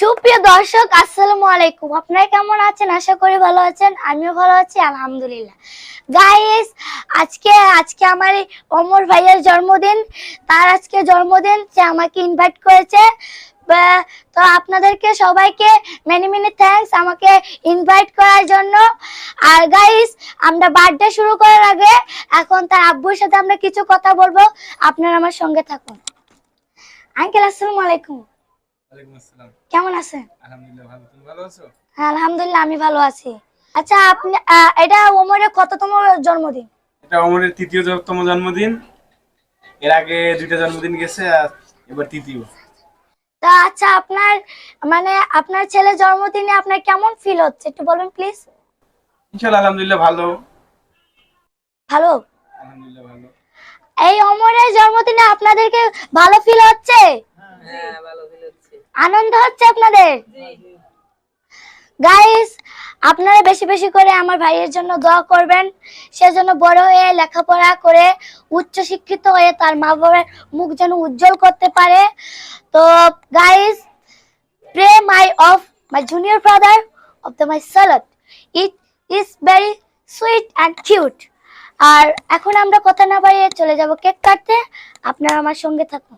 দর্শক, আসসালামু আলাইকুম। আপনারা কেমন আছেন? আশা করি ভালো আছেন। আমিও ভালো আছি, আলহামদুলিল্লাহ। গাইস আজকে আজকে আমার অমর ভাইয়ের জন্মদিন। তার আজকে জন্মদিন, সে আমাকে ইনভাইট করেছে। তো আপনাদেরকে সবাইকে মেনি মেনি থ্যাঙ্কস আমাকে ইনভাইট করার জন্য। আর গাইস আমরা বার্থডে শুরু করার আগে এখন তার আব্বুর সাথে আমরা কিছু কথা বলব। আপনারা আমার সঙ্গে থাকুন। আঙ্কেল আসসালামু আলাইকুম। কেমন আছেন? আলহামদুলিল্লাহ ভালো। তুমি ভালো আছো? হ্যাঁ আলহামদুলিল্লাহ আমি ভালো আছি। আচ্ছা আপনি এটা ওমরের কততম জন্মদিন? এটা অমরের তৃতীয়তম জন্মদিন। এর আগে দুইটা জন্মদিন গেছে আর এবার তৃতীয়। তা আচ্ছা আপনার মানে আপনার ছেলের জন্মদিনে আপনার কেমন ফিল হচ্ছে? একটু বলবেন প্লিজ ইনশাল্লাহ আলহামদুলিল্লাহ ভালো। ভালো? আলহামদুলিল্লাহ ভালো। এই অমরের জন্মদিনে আপনাদেরকে ভালো ফিল হচ্ছে? আনন্দ হচ্ছে আপনাদের? গাইস আপনারা বেশি বেশি করে আমার ভাইয়ের জন্য দোয়া করবেন। সেজন্য বড় হয়ে লেখাপড়া করে উচ্চ শিক্ষিত হয়ে তার মা বাবার মুখ যেন উজ্জ্বল করতে পারে। তো guys pray my of my junior brother of the my salad it is very sweet and cute আর এখন আমরা কথা না বাড়িয়ে চলে যাব কেক কাটতে। আপনারা আমার সঙ্গে থাকুন।